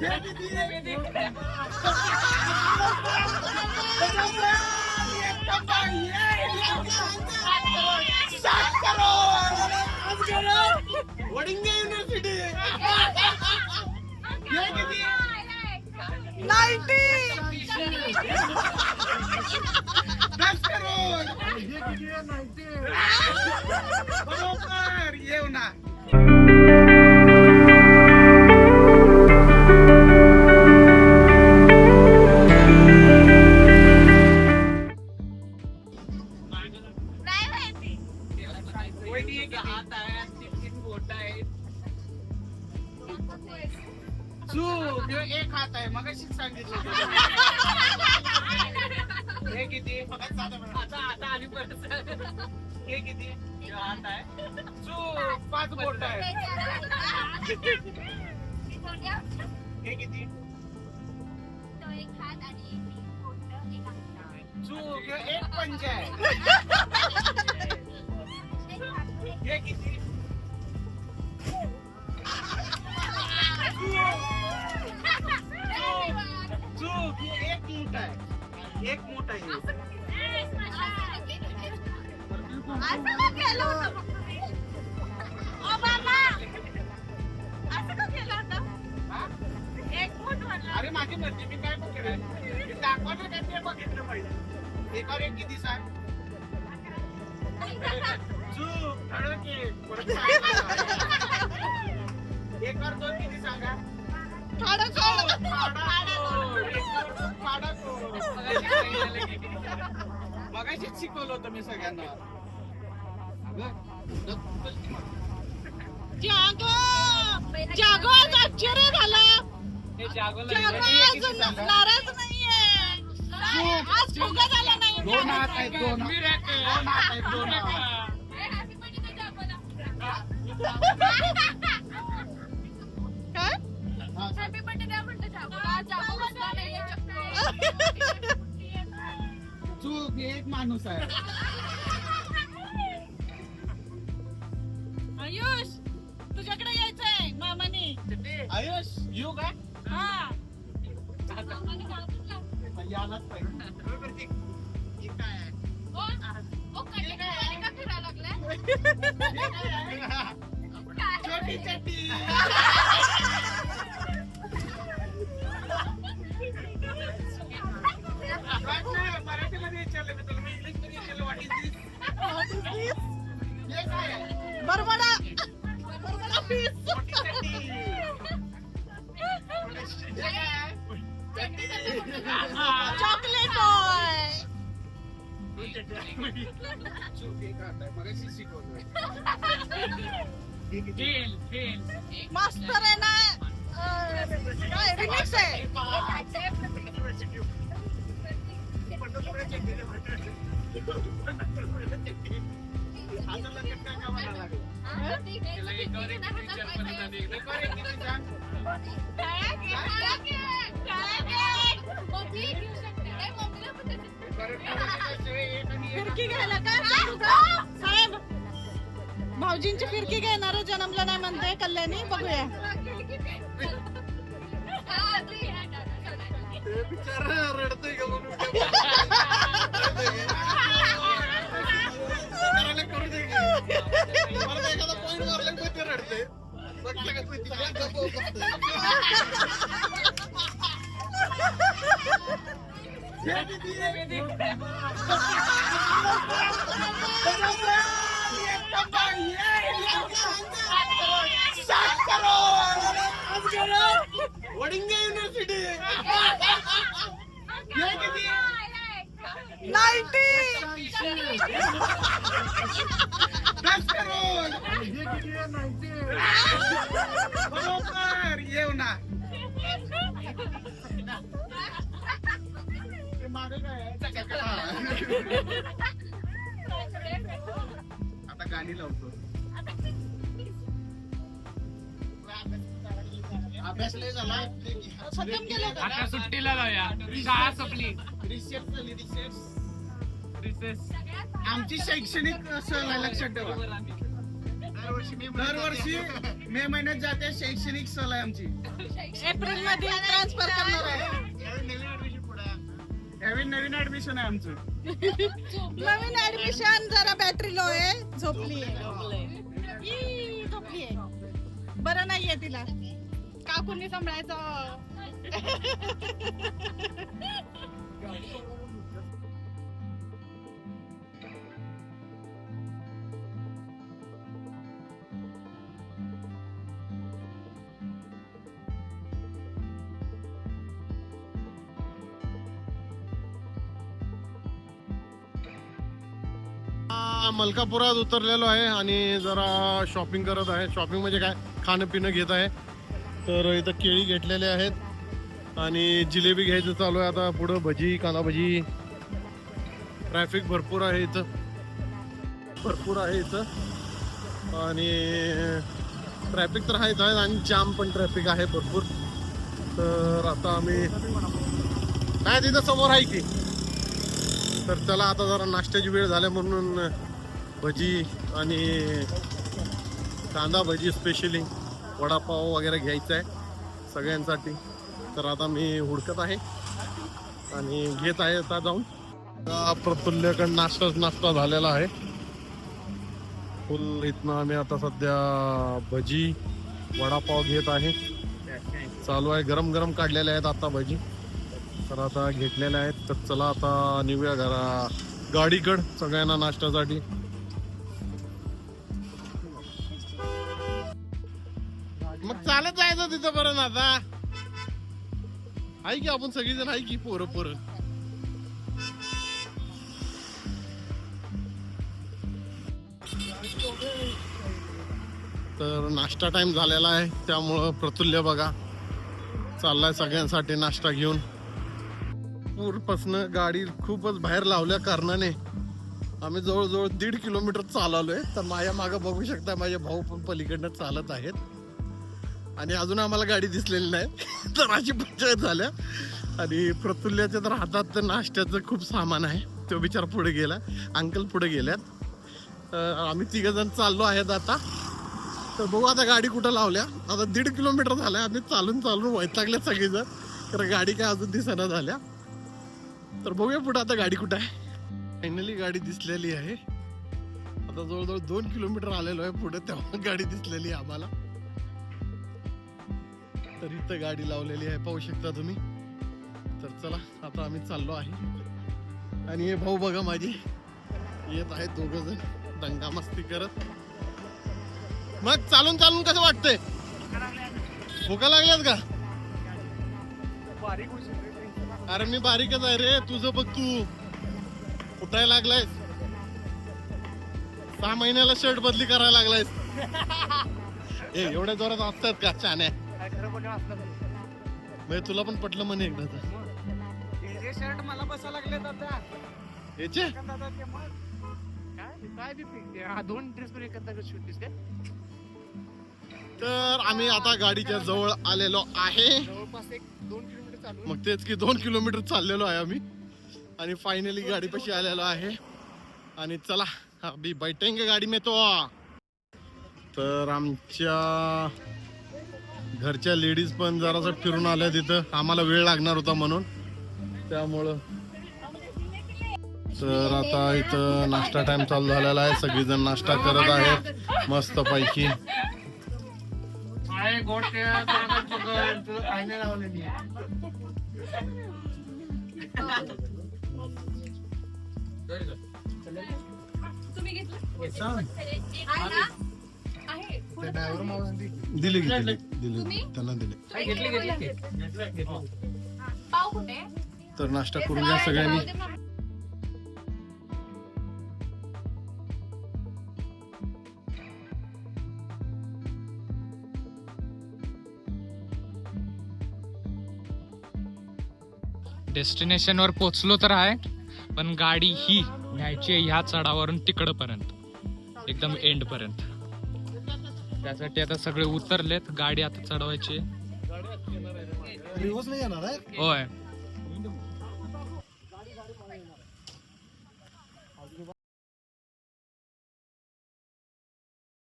University ninety. येऊ ना. आता आता आणि परत हे किती ह्यो हात आहे चूक पाच बोट आहे हे किती एक पंच हे। एक मूठ आहे एक मूठ आहे अरे माझी मर्जी मी काय बघितलं मी दाखवलं काय ते बघितलं पाहिजे एकावर एक किती सांग? चूक ठळक. एकावर दोन किती सांगा? मगाशीच शिकवलं होतं मी सगळ्यांना. जागो! जागो आज आश्चर्य झालं. जागो आज नाराज नाहीये. आज फुगा झाला नाही. दोन हात आहेत दोन दोन हात आहेत दोन हात काय चूक एक माणूस आहे. आयुष तुझ्याकडे यायचंय मामानी. आयुष येऊ का? हा. यालाच पाहिजे हे काय आहे? छोटी मास्तर आहे ना काय रिमिक्स आहे काय फिरकी घ्यायला काय साहेब भाऊजींची फिरकी घेणार जन्मला नाही म्हणते कल्याणी बघूया. रडतोय करू दे मला गाणी लावतो. अभ्यास लय झाला? आता सुट्टीला लावूया शाळा संपली. झाली रिसेस आमची शैक्षणिक सहल आहे लक्षात ठेवा. दरवर्षी दरवर्षी मे महिन्यात जाते शैक्षणिक सहल आहे आमची. एप्रिलमध्ये ट्रान्सफर करणार आहे. यावेळी नवीन ऍडमिशन आहे आमचं. नवीन ऍडमिशन जरा बॅटरी लो आहे. झोपली झोपली आहे बरं नाहीये तिला. काकूंनी सांभाळायचं. मलकापुरात उतरलेलो आहे आणि जरा शॉपिंग करत आहे. शॉपिंग म्हणजे काय? खाणं पिणं घेत आहे. तर इथं केळी घेतलेले आहेत आणि जिलेबी घ्यायचं चालू आहे आता. पुढं भजी कांदा भजी ट्रॅफिक भरपूर आहे इथं. भरपूर आहे इथं. आणि ट्रॅफिक तर आहेच आहे आणि जाम पण ट्रॅफिक आहे भरपूर. तर आता आम्ही काय तिथं समोर आहे की? तर चला आता जरा नाश्त्याची वेळ झाल्या म्हणून भजी आणि कांदा भजी स्पेशली वडापाव वगैरे घ्यायचा आहे सगळ्यांसाठी. तर आता मी हुडकत आहे आणि घेत आहे आता जाऊन. आता नाश्ताच नाश्ता झालेला आहे. फुल इथनं आम्ही आता सध्या भजी वडापाव घेत आहे. चालू आहे गरम गरम काढलेले आहेत आता भजी. तर आता घेतलेल्या आहेत. तर चला आता निघूया घरा गाडीकड सगळ्यांना नाश्त्यासाठी. चालत जायचं तिथं बरं आता. ऐकी की आपण सगळीजण ऐकी पोरं पोरं. तर नाश्ता टाइम झालेला आहे त्यामुळं प्रतुल्य बघा. चाललाय सगळ्यांसाठी नाश्ता घेऊन. पूरपासनं गाडी खूपच बाहेर लावल्या कारणाने आम्ही जवळजवळ दीड किलोमीटर चालवलोय तर माझ्या मागं बघू शकता माझे भाऊ पण पलीकडनं चालत आहेत. आणि अजून आम्हाला गाडी दिसलेली नाही. तर अशी पंचायत झाल्या. आणि प्रतुल्याच्या तर हातात तर नाश्त्याचं खूप सामान आहे. तो बिचार पुढे गेला. अंकल पुढे गेल्यात. आम्ही तिघ जण चाललो आहेत आता. तर बघू आता गाडी कुठं लावल्या. आता दीड किलोमीटर झाल्या. आम्ही चालून चालून वैतागल्या सगळेजण. तर गाडी काय अजून दिसेना झाल्या. तर बघूया पुढे आता गाडी कुठं आहे. फायनली गाडी दिसलेली आहे. आता जवळजवळ दोन किलोमीटर आलेलो आहे पुढे तेव्हा गाडी दिसलेली आहे आम्हाला. तर इथं गाडी लावलेली आहे. पाहू शकता तुम्ही. तर चला आता आम्ही चाललो आहे. आणि हे भाऊ बघा माझी. येत आहेत दोघ जण. दंगा मस्ती करत. मग चालून चालून कसं वाटतंय? भुका लागल्यात का? अरे मी बारीकच आहे रे. तुझं बघ तू. उठायला लागलाय सहा महिन्याला शर्ट बदली करायला लागलायस. ए एवढ्या जोरात असतात का? छान म्हणजे तुला पण पटलं म्हणे एकदा तर. शर्ट मला बसा लागले आता. याचे? काय? काय बी पिंक हा दोन ड्रेस पण एकत्र शूट काय तर आम्ही आता गाडीच्या जवळ आलेलो आहे. जवळपास एक दोन किलोमीटर चालू मग तेच की दोन किलोमीटर चाललेलो आहे आम्ही. आणि फायनली गाडीपाशी आलेलो आहे. आणि चला अभी बैठेंगे गाडी में तो. तर आमच्या घरच्या लेडीज पण जरासं फिरून आल्या तिथं. आम्हाला वेळ लागणार होता म्हणून. त्यामुळं. तर आता इथं नाश्ता टाइम चालू झालेला आहे. सगळीजण नाश्ता करत आहेत. मस्त पैकी. आहे दिले की दिले दिले त्यांना दिले. तर नाश्ता करून घ्या सगळ्यांनी. डेस्टिनेशनवर पोचलो तर आहे पण गाडी ही न्यायची आहे ह्या चढावरून तिकडं पर्यंत एकदम एंड पर्यंत. त्यासाठी आता सगळे उतरलेत. गाडी आता चढवायची आहे. दिवस नाही येणार आहे? होय.